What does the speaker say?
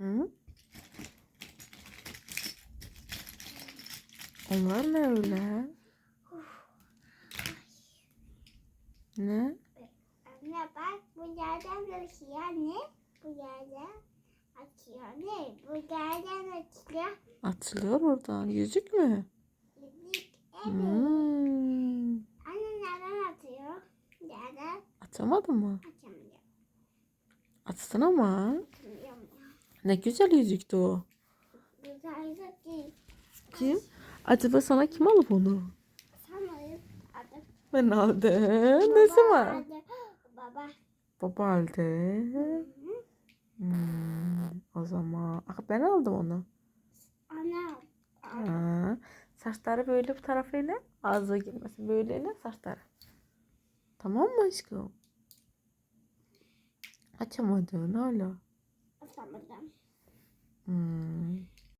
Hı? Onlar ne öyle? Ne? Anne bak bu yerden açıyor ne? Bu yerden açıyor ne? Bu yerden. Açılıyor oradan. Yüzük mü? Yedik. Evet. Hmm. Anne nereden atıyor? Nereden? Açamadın mı? Açamıyor. Açsın ama. Ne güzel yüzüktü o. Güzel de değil. Kim? Acaba sana kim alıp onu? Ben aldım. Ne zaman? Adı. Baba. Baba aldı. Hı. Hmm, o zaman. Ah, ben aldım onu. Ana. Ha. Saçları böyle bu tarafıyla ağza girmesin. Böyleyle saçları. Tamam mı aşkım? Açamadın hala. Atamadım. Hmm.